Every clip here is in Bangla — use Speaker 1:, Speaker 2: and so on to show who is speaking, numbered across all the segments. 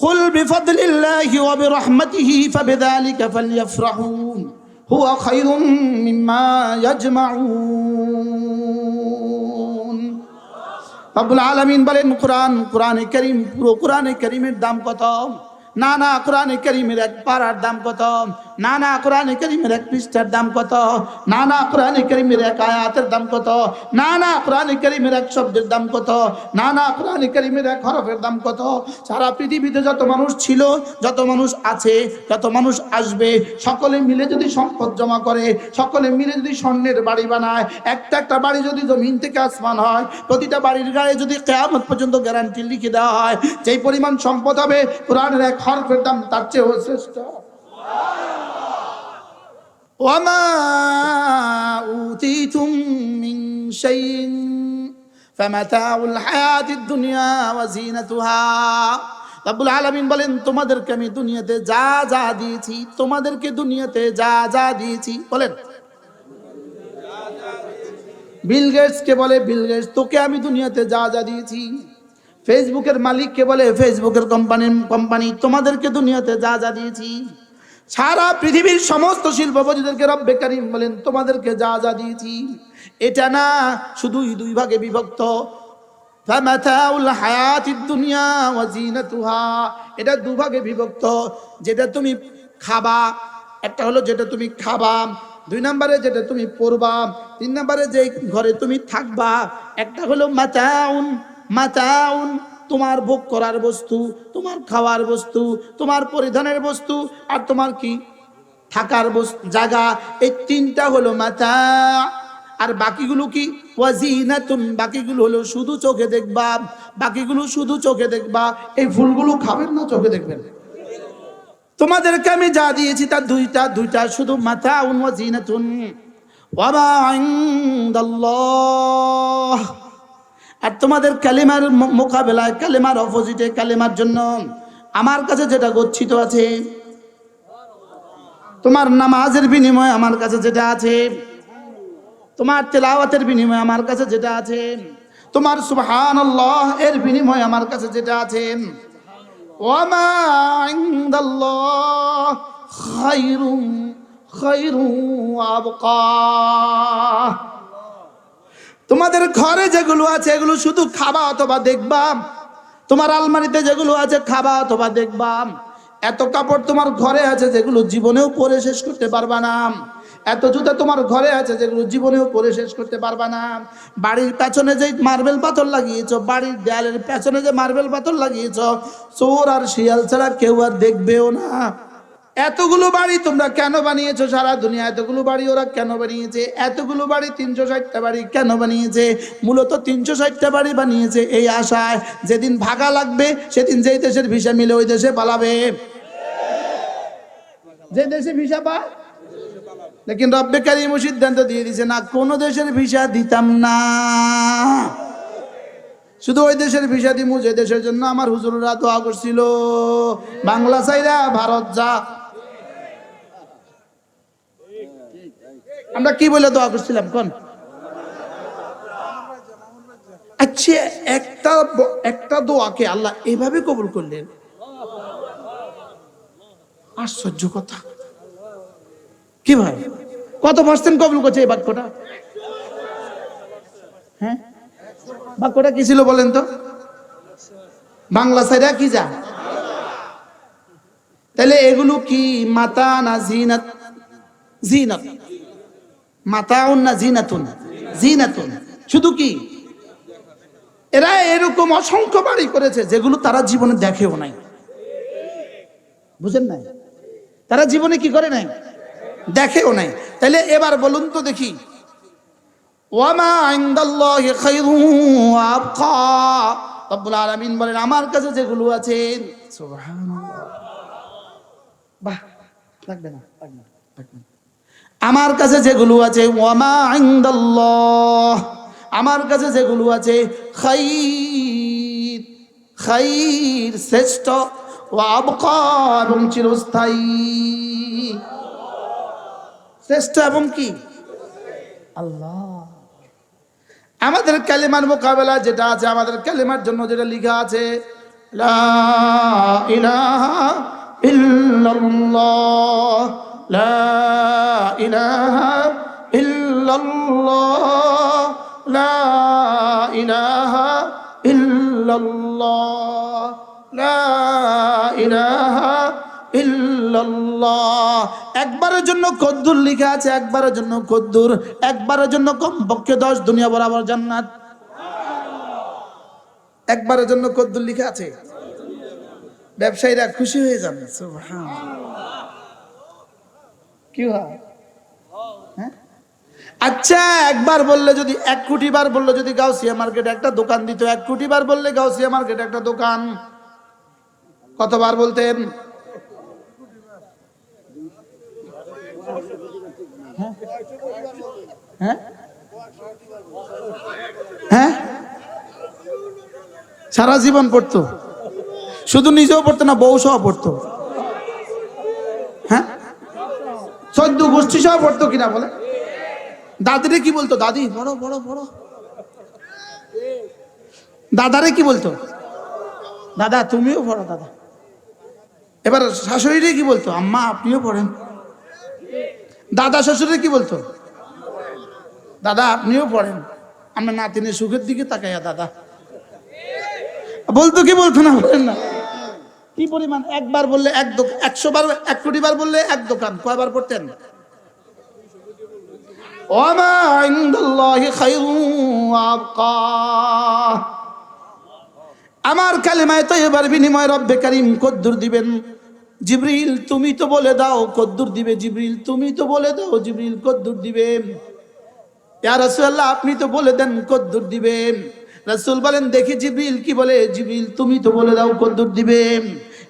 Speaker 1: قل بفضل الله وبرحمته فبذلك فليفرحوا هو خير مما يجمعون রব্বুল আলামিন বলেন কোরআন কোরআনে করিম পুরো কোরআনে করিমের দাম কত না না কোরআনে করিমের এক পাড়ার দাম কত না না, কোরআনে করিমের এক পৃষ্ঠার দাম কত? না না, কোরআনে করিমের এক আয়াতের দাম কত? না না, কোরআনে করিমের এক শব্দের দাম কত? না না, কোরআনে করিমের এক হরফের দাম কত? সারা পৃথিবীতে যত মানুষ ছিল, যত মানুষ আছে, যত মানুষ আসবে, সকলে মিলে যদি সম্পদ জমা করে, সকলে মিলে যদি স্বর্ণের বাড়ি বানায়, একটা একটা বাড়ি যদি জমিন থেকে আসমান হয়, প্রতিটা বাড়ির গায়ে যদি কেয়ামত পর্যন্ত গ্যারান্টি লিখে দেওয়া হয়, যেই পরিমাণ সম্পদ হবে, কোরআনের এক হরফের দাম তার চেয়েও শ্রেষ্ঠ। وما أوتيتم من شيء فمتاع الحياة الدنيا وزينتها রব্বুল আলামিন বলেন তোমাদেরকে আমি দুনিয়াতে যা যা দিয়েছি তোমাদেরকে দুনিয়াতে যা যা দিয়েছি বলেন বিল গেটসকে বলে বিল গেটস তোকে আমি দুনিয়াতে যা যা দিয়েছি ফেসবুকের মালিককে বলে ফেসবুকের কোম্পানির কোম্পানি তোমাদেরকে দুনিয়াতে যা যা দিয়েছি সারা পৃথিবীর সমস্ত শিল্পপতিদেরকে রব্বে কারিম বলেন, তোমাদেরকে যা যা দিয়েছি, এটা না, শুধুই দুই ভাগে বিভক্ত। এটা দুভাগে বিভক্ত। যেটা তুমি খাবা, একটা হলো যেটা তুমি খাবা, দুই নম্বরে যেটা তুমি পরবা, তিন নম্বরে যে ঘরে তুমি থাকবা, একটা হলো মাতাউন মাতাউন তোমার ভোগ করার বস্তু, তোমার খাওয়ার বস্তু, তোমার পরিধানের বস্তু আর তোমার কি? থাকার বস্তু, জায়গা। এই তিনটা হলো মাথা আর বাকিগুলো কি? বাকিগুলো হলো শুধু চোখে দেখবা। বাকিগুলো শুধু চোখে দেখবা। এই ফুলগুলো খাবেন না চোখে দেখবেন? তোমাদেরকে আমি যা দিয়েছি তার দুইটা দুইটা শুধু মাথা ওয়াজিনাতুন। ওয়াবা ইনদাল্লাহ। আর তোমাদের কালিমার মোকাবেলায়, কালিমার অপোজিটে কালিমার জন্য আমার কাছে যেটা গচ্ছিত আছে, তোমার নামাজের বিনিময়ে আমার কাছে যেটা আছে, তোমার তেলাওয়াতের বিনিময়ে আমার কাছে যেটা আছে, তোমার সুবহান এর বিনিময়ে আমার কাছে যেটা আছে খায়রুম খায়রু আবকা। তোমাদের ঘরে যেগুলো আছে, এগুলো শুধু খাবা অথবা দেখবা। তোমার আলমারিতে যেগুলো আছে, খাবা অথবা দেখবা। এত কাপড় তোমার ঘরে আছে, যেগুলো জীবনেও পরে শেষ করতে পারবা না। এত জুতা তোমার ঘরে আছে, যেগুলো জীবনেও পরে শেষ করতে পারবা না। বাড়ির পেছনে যে মার্বেল পাথর লাগিয়েছ, বাড়ির দেয়ালের পেছনে যে মার্বেল পাথর লাগিয়েছ, চোর আর শিয়াল ছাড়া কেউ আর দেখবেও না। এতগুলো বাড়ি তোমরা কেন বানিয়েছো সারা দুনিয়া? এতগুলো বাড়ি ওরা কেন বানিয়েছে? এতগুলো বাড়ি তিনশো ষাটটা বাড়ি কেন বানিয়েছে? মূলত তিনশো ষাটটা বাড়ি বানিয়েছে এই আশায়। যেদিন ভাগা লাগবে, সেদিন যেই দেশের ভিসা মিলে ওই দেশে পালাবে। যে দেশে ভিসা পায় লেকিন রব্বে কারিম সিদ্ধান্ত দিয়ে দিছে, না, কোন দেশের ভিসা দিতাম না। শুধু ওই দেশের ভিসা দিমু, যে দেশের জন্য আমার হুজুররা দোয়া করছিল। বাংলা চাইরা ভারত যা আমরা কি বলে দোয়া করছিলাম? কোন? আচ্ছা একটা একটা দোয়াকে আল্লাহ এভাবে কবুল করলেন। আশ্চর্য কথা। কি ভাই কত পার্সেন্ট কবুল করছে এই বাক্যটা? হ্যাঁ? বাক্যটা কি ছিল বলেন তো? বাংলা সাইডা কি যা? তাহলে এগুলো কি? মাতা না জিনাত জিনাত। মাতাউন না জিনাতুন? জিনাতুন। শুধু কি? এরা এরকম অসংখ্য বাড়ি করেছে যেগুলো তারা জীবনে দেখেও নাই। বুঝেন নাই? তারা জীবনে কি করে নাই? দেখেও নাই। তাহলে এবার বলুন তো দেখি। আলামিন বলেন আমার কাছে যেগুলো আছে। বাহ লাগবে না লাগবে না, লাগবে না। আমার কাছে যেগুলো আছে আমার কাছে যেগুলো আছে, খাইর খাইর শ্রেষ্ঠ ও আবকা এবং চিরস্থায়ী। শ্রেষ্ঠ এবং কি? আল্লাহ। আমাদের ক্যালেমার মোকাবেলা যেটা আছে, আমাদের ক্যালেমার জন্য যেটা লিখা আছে, লা ইলাহা ইল্লাল্লাহ। لا إله إلا الله لا إله إلا الله لا إله إلا الله একবারের জন্য কদ্দুর লিখা আছে একবারের জন্য কদ্দুর একবারের জন্য কমপক্ষে দশ দুনিয়া বরাবর জান্নাত একবারের জন্য কদ্দুর লিখা আছে ব্যবসায়ীরা খুশি হয়ে যান সুবহানাল্লাহ। কি হয়? হ্যাঁ? আচ্ছা একবার বললে যদি, এক কোটি বার বললে যদি গাউসিয়া মার্কেটে একটা দোকান দিত, এক কোটি বার বললে গাউসিয়া মার্কেটে একটা দোকান। কতবার বলতেন? হ্যাঁ? হ্যাঁ? সারা জীবন পড়তো। শুধু নিজেও পড়তো না বউ সহ পড়তো হ্যাঁ সদ্য গোষ্ঠী সহ পড়তো কিনা বলে? দাদিরে কি বলতো? দাদি, বড় বড় বড়। দাদারে কি বলতো? দাদা, তুমিও পড়ো, দাদা। এবার শাশুড়িরে কি বলতো? আম্মা, আপনিও পড়েন। দাদা শ্বশুরে কি বলতো? দাদা, আপনিও পড়েন। আমরা নাতিনের সুখের দিকে তাকাইয়া, দাদা। বলতো কি বলতো না বলেন না। কি পরিমাণ? একবার বললে এক দোকান একশো বার, এক কোটি বার বললে এক দোকান। কয়বার আবকা। আমার কালেমায় তো এবার বিনিময় রব্বে কারিম কদ্দুর দিবেন। জিবরিল, তুমি তো বলে দাও, কদ্দুর দিবে জিবরিল। তুমি তো বলে দাও, জিবরিল কদ্দুর দিবে। রাসূলুল্লাহ, আপনি তো বলে দেন, কদ্দুর দিবেন রাসূল বলেন, দেখি জিবরিল কি বলে। জিবরিল, তুমি তো বলে দাও, কদ্দুর দিবে।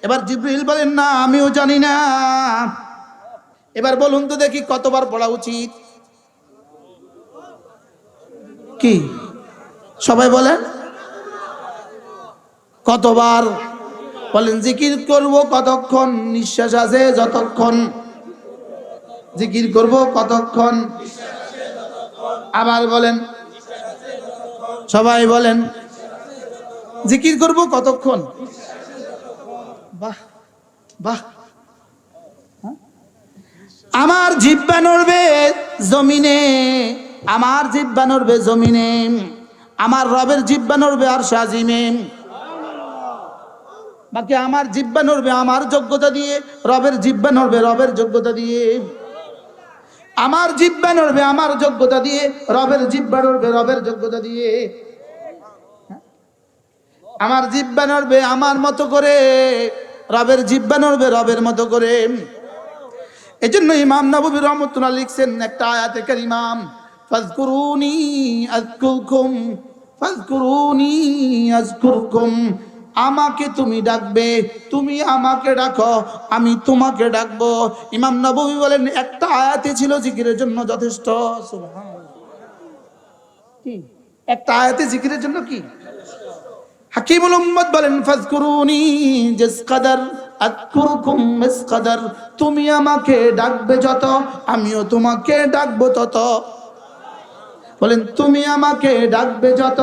Speaker 1: এবার জিবরিল বলেন, না, আমিও জানি না। এবার বলুন তো দেখি কতবার পড়া উচিত। কি? সবাই বলেন। কতবার? বলেন, জিকির করব কতক্ষণ? নিঃশ্বাস আছে যতক্ষণ। জিকির করব কতক্ষণ? আবার বলেন। সবাই বলেন, জিকির করব কতক্ষণ? বাহ বাহ? আমার জিব্বা নড়বে জমিনে, আমার জিব্বা নড়বে জমিনে, আমার রবের জিব্বা নড়বে আর সাজিমে। বাকি আমার জিব্বা নড়বে আমার যোগ্যতা দিয়ে, রবের জিব্বা নড়বে রবের যোগ্যতা দিয়ে। আমার জিব্বা নড়বে আমার যোগ্যতা দিয়ে, রবের জিব্বা নড়বে রবের যোগ্যতা দিয়ে। আমার জিব্বা নড়বে আমার মতো করে রবের জিব্বা নড়বে রবের মতো করে। এজন্য ইমাম নবী রহমতুল্লাহ লিখছেন একটা আয়াতে কারিমাম ফাজকুরুনি আযকুরকুম ফাজকুরুনি আযকুরকুম আমাকে তুমি ডাকবে, তুমি আমাকে ডাকো, আমি তোমাকে ডাকবো। ইমাম নবী বলেন, একটা আয়াতে ছিল জিকিরের জন্য যথেষ্ট। কি? একটা আয়াতে জিকিরের জন্য কি? হাকিমুল উম্মত বলেন, ফাজকুরুনি জিস কদর আযকুরকুম মিস কদর তুমি আমাকে ডাকবে যত, আমিও তোমাকে ডাকবো তত। বলেন, তুমি আমাকে ডাকবে যত,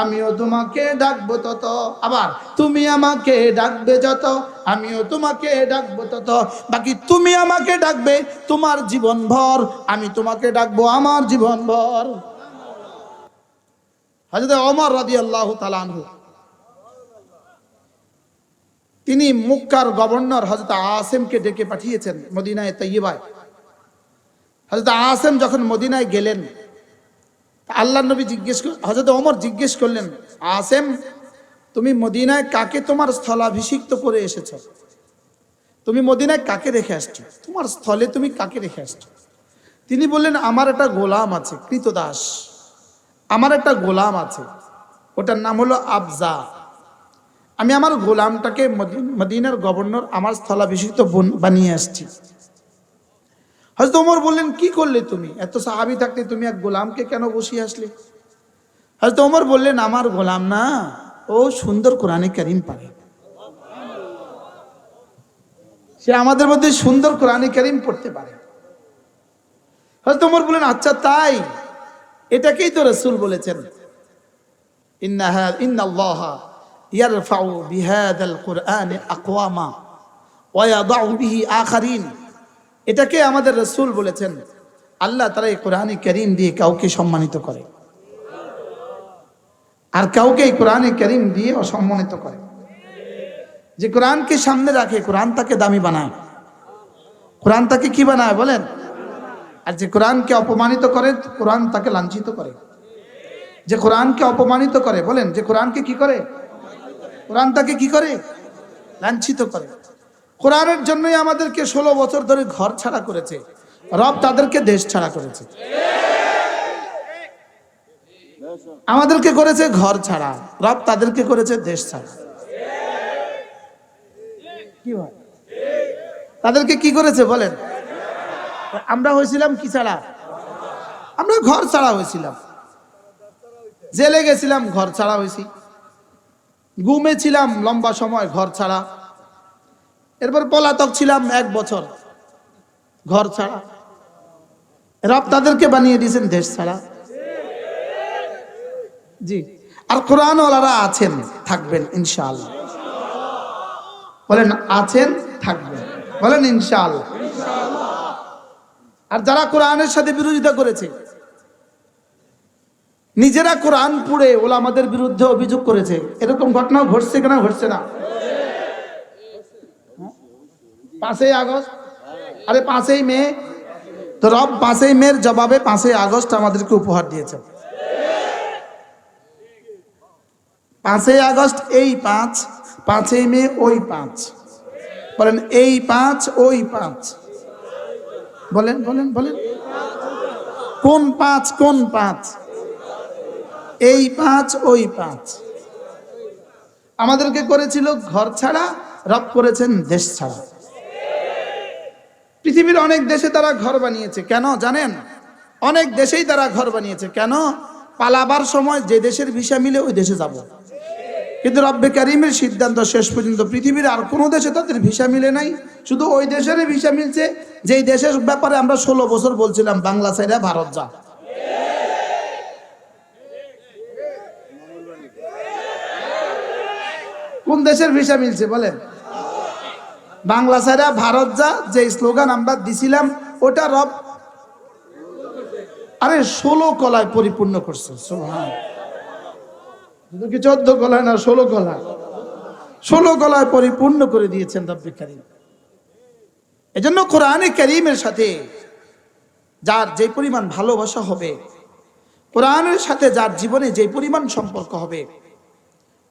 Speaker 1: আমিও তোমাকে ডাকবো তত। আবার, তুমি আমাকে ডাকবে যত, আমিও তোমাকে ডাকবো তত। বাকি, তুমি আমাকে ডাকবে, তোমার জীবন ভর, আমি তোমাকে ডাকবো আমার জীবন ভর। হযরত ওমর রাদিয়াল্লাহু তাআলা আনহু। তিনি মুক্কার গভর্নর হজরত আসেমকে ডেকে পাঠিয়েছেন মদিনায় তৈবায় হজরত আসেম যখন মদিনায় গেলেন আল্লাহ নবী জিজ্ঞেস হজরত ওমর জিজ্ঞেস করলেন, আসেম, তুমি মদিনায় কাকে তোমার স্থলাভিষিক্ত করে এসেছ? তুমি মদিনায় কাকে রেখে আসছো? তোমার স্থলে তুমি কাকে রেখে আসছো? তিনি বললেন, আমার একটা গোলাম আছে, কৃতদাস। আমার একটা গোলাম আছে। ওটার নাম হলো আফজা। আমি আমার গোলামটাকে মদি- মদিনার গভর্নর আমার স্থলাভিষিক্ত বন- বানিয়ে আসছি। হয়তো ওমর বললেন, কি করলে তুমি? এত সাহাবি থাকতে তুমি এক গোলামকে কেন বসিয়ে আসলে? হয়তো ওমর বললেন, আমার গোলাম না, ও সুন্দর কোরআনে কারিম পারে। সে আমাদের মধ্যে সুন্দর কোরআনে কারিম পড়তে পারে। হয়তো ওমর বললেন আচ্ছা তাই? এটাকেই তো রসুল বলেছেন। ইন্নাহা ইন্নাল্লাহা এটাকে আমাদের রাসূল বলেছেন, আল্লাহ তারা এই কোরআনে কারীম দিয়ে কাউকে সম্মানিত করে। আর কাউকে এই কোরআনে কারীম দিয়ে অসম্মানিত করে। যে কোরআনকে সামনে রাখে, কোরআন তাকে দামি বানায়। কোরআন তাকে কি বানায় বলেন? আর যে কোরআনকে অপমানিত করে, কোরআন তাকে লাঞ্ছিত করে। যে কোরআনকে অপমানিত করে, বলেন যে কোরআনকে কি করে? কোরআন তাকে কি করে? লাঞ্ছিত করে। কোরআনের জন্যই আমাদেরকে ষোলো বছর ধরে ঘর ছাড়া করেছে। রব তাদেরকে দেশ ছাড়া করেছে। আমাদেরকে করেছে ঘর ছাড়া। রব তাদেরকে করেছে দেশ ছাড়া। কি তাদেরকে কি করেছে বলেন? আমরা হয়েছিলাম কি ছাড়া? আমরা ঘর ছাড়া হয়েছিলাম। জেলে গেছিলাম, ঘর ছাড়া হয়েছি। ঘুমে ছিলাম লম্বা সময় ঘর ছাড়া। এরপর পলাতক ছিলাম এক বছর ঘর ছাড়া। রব তাদেরকে বানিয়ে দিয়েছেন দেশ ছাড়া। জি, আর কোরআন ওলারা আছেন, থাকবেন ইনশাআল্লাহ। বলেন, আছেন, থাকবেন। বলেন, ইনশাআল্লাহ। আর যারা কোরআনের সাথে বিরোধিতা করেছে নিজেরা কোরআন পড়ে ওলা আমাদের বিরুদ্ধে অভিযোগ করেছে। এরকম ঘটনাও ঘটছে কেনা, ঘটছে না? পাঁচই আগস্ট? আরে পাঁচই মে? তো রব পাঁচই মেয়ের জবাবে পাঁচই আগস্ট আমাদেরকে উপহার দিয়েছে পাঁচই আগস্ট এই পাঁচ, পাঁচই মে ওই পাঁচ। বলেন, এই পাঁচ, ওই পাঁচ। বলেন বলেন বলেন। কোন পাঁচ কোন পাঁচ? এই পাঁচ, ওই পাঁচ। আমাদেরকে করেছিল ঘর ছাড়া, রব করেছেন দেশ ছাড়া। পৃথিবীর অনেক দেশে তারা ঘর বানিয়েছে। কেন জানেন? অনেক দেশেই তারা ঘর বানিয়েছে। কেন? পালাবার সময় যে দেশের ভিসা মিলে ওই দেশে যাব। কিন্তু রব্বে কারিমের সিদ্ধান্ত শেষ পর্যন্ত পৃথিবীর আর কোনো দেশে তাদের ভিসা মিলে নাই। শুধু ওই দেশের ভিসা মিলছে। যেই দেশের ব্যাপারে আমরা ষোলো বছর বলছিলাম, বাংলা সাইডে ভারত যা। কোন দেশের ভিসা মিলছে, বলেন? বাংলা সাইডা ভারত যা, যে স্লোগান আমরা দিছিলাম, ওটা রব আরে, ষোলো কলায় পরিপূর্ণ করছে কি চোদ্দ কলায় না, ষোলো কলা ষোলো কলায় পরিপূর্ণ করে দিয়েছেন রব্বে কারিম। এজন্য কোরআনে কারিমের সাথে যার যে পরিমাণ ভালোবাসা হবে, কোরআনের সাথে যার জীবনে যে পরিমাণ সম্পর্ক হবে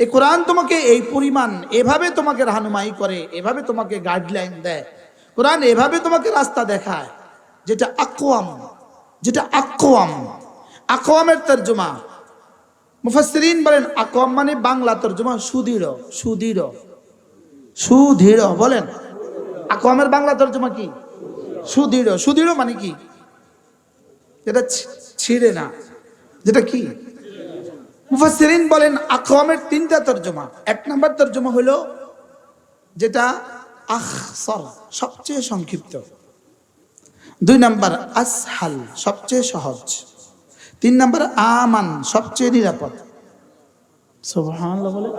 Speaker 1: এই কোরআন তোমাকে এই পরিমাণ, এভাবে তোমাকে রাহনুমাই করে, এভাবে তোমাকে গাইডলাইন দেয়। কোরআন এভাবে তোমাকে রাস্তা দেখায়, যেটা আকোয়াম যেটা আকোয়াম। আকোয়ামের তর্জমা। মুফাসরিন বলেন আকোয়াম মানে বাংলা তর্জমা সুদৃঢ় সুদৃঢ় সুদৃঢ় বলেন। আকোয়ামের বাংলা তর্জমা কি? সুদৃঢ়। সুদৃঢ় মানে কি? যেটা ছিঁড়ে না। যেটা কি? মুফাসসিরিন বলেন আকওয়ামের তিনটা তর্জমা। এক নাম্বার তর্জমা হলো যেটা আখসর, সবচেয়ে সংক্ষিপ্ত। দুই নাম্বার আসহাল, সবচেয়ে সহজ। তিন নাম্বার আমান, সবচেয়ে নিরাপদ। বলে?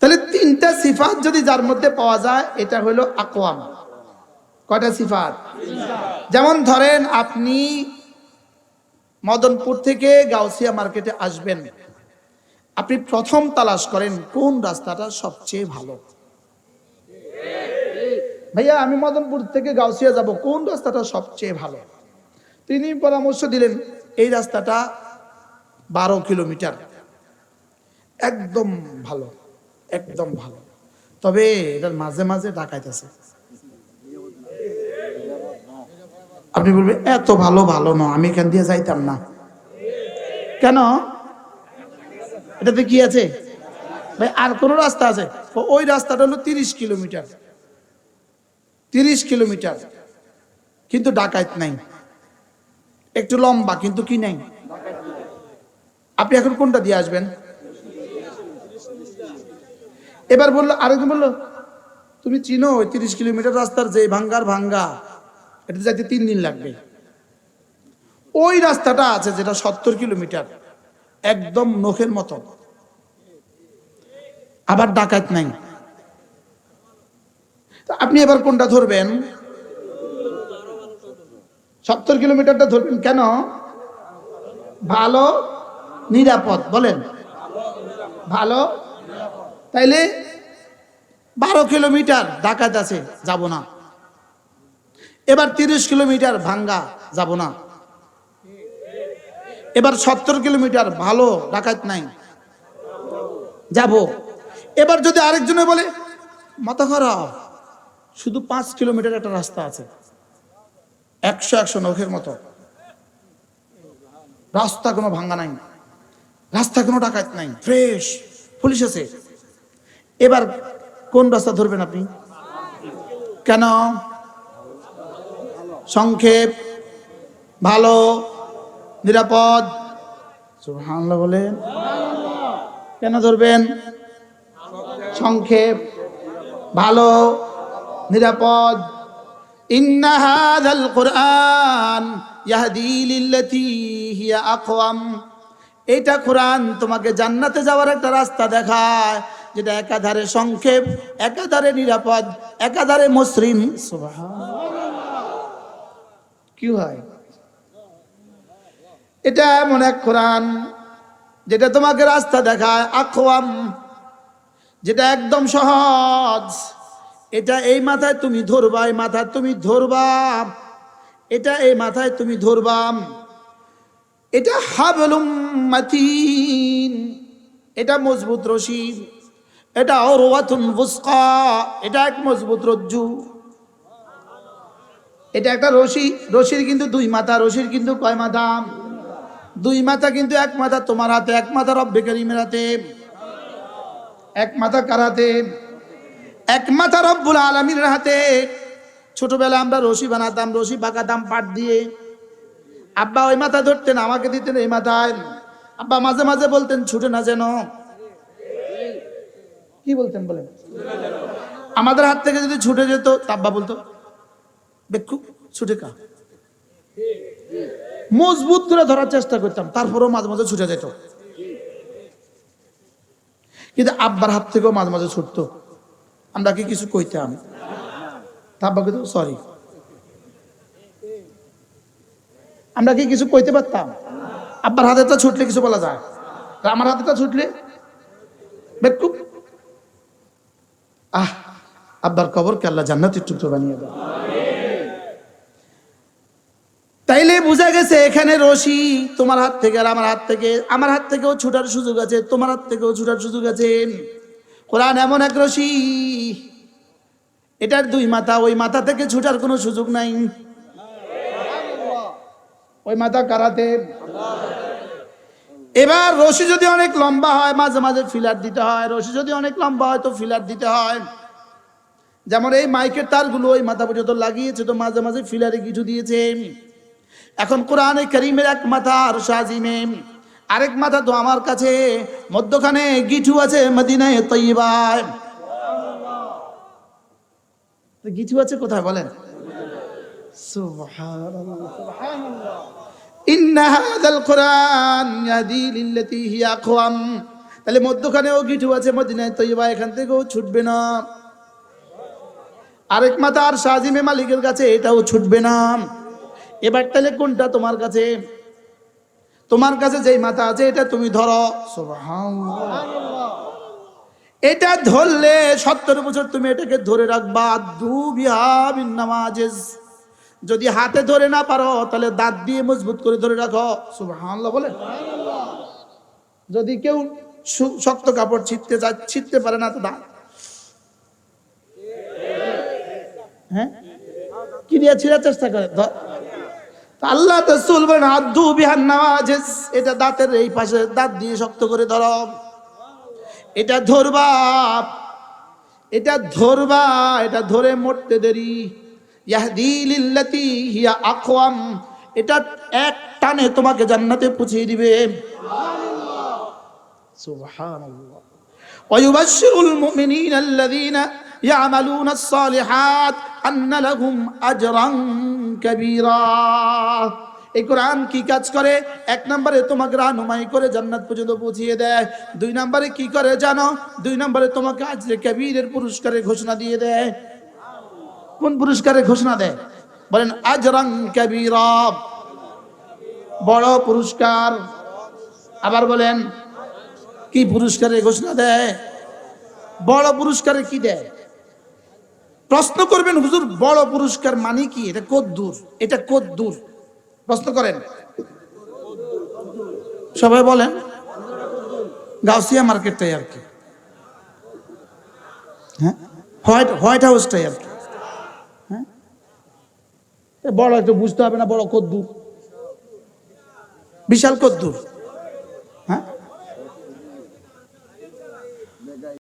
Speaker 1: তাহলে তিনটা সিফাত যদি যার মধ্যে পাওয়া যায়, এটা হলো আকওয়াম কয়টা সিফাত? যেমন ধরেন আপনি মদনপুর থেকে গাউসিয়া মার্কেটে আসবেন। আপনি প্রথম তালাশ করেন, কোন রাস্তাটা সবচেয়ে ভালো? ভাইয়া, আমি মদনপুর থেকে গাউসিয়া যাব, কোন রাস্তাটা সবচেয়ে ভালো? তিনি পরামর্শ দিলেন, এই রাস্তাটা বারো কিলোমিটার। একদম ভালো একদম ভালো। তবে এটার মাঝে মাঝে ডাকাইতেছে। আপনি বলবেন এত ভালো ভালো না, আমি এখান দিয়ে যাইতাম না। কেন? এটাতে কি আছে? ভাই, আর কোন রাস্তা আছে? ওই রাস্তাটা হলো তিরিশ কিলোমিটার। তিরিশ কিলোমিটার। কিন্তু ডাকাত নাই। একটু লম্বা, কিন্তু কি নাই? আপনি এখন কোনটা দিয়ে আসবেন? এবার বলল, আরেকজন বলল, তুমি চিনো ওই তিরিশ কিলোমিটার রাস্তার যে ভাঙ্গার ভাঙ্গা? এটা যাইতে তিন দিন লাগবে। ওই রাস্তাটা আছে যেটা সত্তর কিলোমিটার, একদম নখের মতো আবার ডাকাত নাই। আপনি এবার কোনটা ধরবেন? সত্তর কিলোমিটারটা ধরবেন কেন? ভালো, নিরাপদ, বলেন। ভালো? তাইলে বারো কিলোমিটার ডাকাত আছে, যাব না। এবার তিরিশ কিলোমিটার ভাঙ্গা যাব না। এবার সত্তর কিলোমিটার ভালো ডাকাত নাই। যাব। এবার যদি আরেকজনে বলে মাথা খারাপ শুধু পাঁচ কিলোমিটার একটা রাস্তা আছে, একশো একশো নখের মতো। রাস্তা কোনো ভাঙ্গা নাই, রাস্তা কোনো ডাকাত নাই, ফ্রেশ, পুলিশ আছে। এবার কোন রাস্তা ধরবেন আপনি? কেন? সংক্ষেপ, ভালো, নিরাপদ। সুবহানাল্লাহ বলেন কেন ধরবেন? সংক্ষেপ, ভালো, নিরাপদ। ইন্না হাযাল কুরআন ইয়াহদি লিল্লাতী এটা কোরআন তোমাকে জান্নাতে যাওয়ার একটা রাস্তা দেখায়, যেটা একাধারে সংক্ষেপ, একাধারে নিরাপদ, একাধারে মসৃণ। কি হয়? এটা এমন এক কোরআন যেটা তোমাকে রাস্তা দেখায় আখোয়াম যেটা একদম সহজ। এটা এই মাথায় তুমি ধরবা, এই মাথায় তুমি ধরবা। এটা এই মাথায় তুমি ধরবা। এটা হাবলুম মাতিন, এটা মজবুত রশি এটা অরওয়াতুন বুসকা এটা এক মজবুত রজ্জু। এটা একটা রশি। রশির কিন্তু দুই মাথা, রশির কিন্তু কয় মাথা? দুই মাথা কিন্তু এক মাথা তোমার হাতে, এক মাথা রব্বে করিমের হাতে। এক মাথা কার হাতে? এক মাথা রব্বুল আলমীর হাতে। ছোটবেলা আমরা রশি বানাতাম, রশি পাকাতাম পাট দিয়ে। আব্বা ওই মাথা ধরতেন, আমাকে দিতেন এই মাথায়। আব্বা মাঝে মাঝে বলতেন, ছুটে না যেন। কি বলতেন বলেন? আমাদের হাত থেকে যদি ছুটে যেত আব্বা বলতো বেক্ষু ছুটে কা মজবুত করে ধরার চেষ্টা করতাম, তারপরেও মাঝে মাঝে ছুটে যেত। কিন্তু আব্বার হাত থেকেও মাঝে মাঝে ছুটতো। আমরা কি কিছু কইতাম? তা আব্বা কিন্তু সরি আমরা কি কিছু কইতে পারতাম? আব্বার হাতেটা ছুটলে কিছু বলা যায়। আমার হাতেটা ছুটলে? বেকুব। আহ, আব্বার কবরকে আল্লাহ জান্নাতের টুকরো বানিয়ে দেয় তাইলে বোঝা গেছে এখানে রশি, তোমার হাত থেকে আর আমার হাত থেকে, আমার হাত থেকেও ছুটার সুযোগ আছে, তোমার হাত থেকেও ছুটার সুযোগ আছে। কোরআন এমন এক রশি, এটার দুই মাথা, ওই মাথা থেকে ছুটার কোনো সুযোগ নাই। ওই মাথা কারাতে। এবার রশি যদি অনেক লম্বা হয়, মাঝে মাঝে ফিলার দিতে হয়, রশি যদি অনেক লম্বা হয়, তো ফিলার দিতে হয়। যেমন এই মাইকের তারগুলো ওই মাথা পর্যন্ত লাগিয়েছে, তো মাঝে মাঝে ফিলারে কিছু দিয়েছে। এখন কোরআনে করিমের এক মাথা আর সাজিমে আরেক মাথা তো আমার কাছে, মধ্যখানে গিঠু আছে মদিনায় তৈবায় গিঠু আছে কোথায় বলেন? তাহলে মধ্যখানেও গিঠু আছে মদিনায় তৈবা এখান থেকেও ছুটবে না। আরেক মাথা আর সাজিমে মালিকের কাছে, এটাও ছুটবে না। এবার তাহলে কোনটা তোমার কাছে? তোমার কাছে যেই মাথা আছে, এটা তুমি ধরো। এটা ধরলে সত্তর বছর তুমি এটাকে ধরে রাখবা। দু যদি হাতে ধরে না পারো, তাহলে দাঁত দিয়ে মজবুত করে ধরে রাখো। সুবহানাল্লাহ বলে? যদি কেউ শক্ত কাপড় ছিটতে চায় ছিটতে পারে না তো দাঁত। হ্যাঁ? কি ছিঁড়ার চেষ্টা করে? আল্লাহ রসুল বলেন আদু বিহান নামাজ। এটা দাঁতের এই পাশে দাঁত দিয়ে শক্ত করে ধরো। এটা ধরবা এটা ধরবা, এটা ধরে মরতে দেরি। ইয়াহদিলিল্লাতি হিয়া আকওয়াম, এটা এক টানে তোমাকে জান্নাতে পৌঁছিয়ে দিবে। সুবহানাল্লাহ। ওয়া ইউবাশশিরুল يعملون الصالحات أن لهم أجرا كبيرا এই কোরআন কি কাজ করে এক নম্বরে তোমাকে রানুমাই করে জান্নাত পর্যন্ত পৌঁছিয়ে দেয় দুই নম্বরে কি করে জানো দুই নম্বরে তোমাকে আজরে কবিরের পুরস্কারের ঘোষণা দিয়ে দেয় কোন পুরস্কারের ঘোষণা দেয় বলেন আজরাং কবিরা বড় পুরস্কার আবার বলেন কি পুরস্কারের ঘোষণা দেয় বড় পুরস্কারে কি দেয় প্রশ্ন করবেন, হুজুর, বড় পুরস্কার মানে কি? এটা কত দূর? এটা কত দূর? প্রশ্ন করেন। সবাই বলেন, গাউসিয়া মার্কেটটাই আর কি। হ্যাঁ? হোয়াইট হোয়াইট হাউসটাই আর কি। হ্যাঁ? বড় একটু বুঝতে হবে না, বড় কত দূর? বিশাল কত দূর?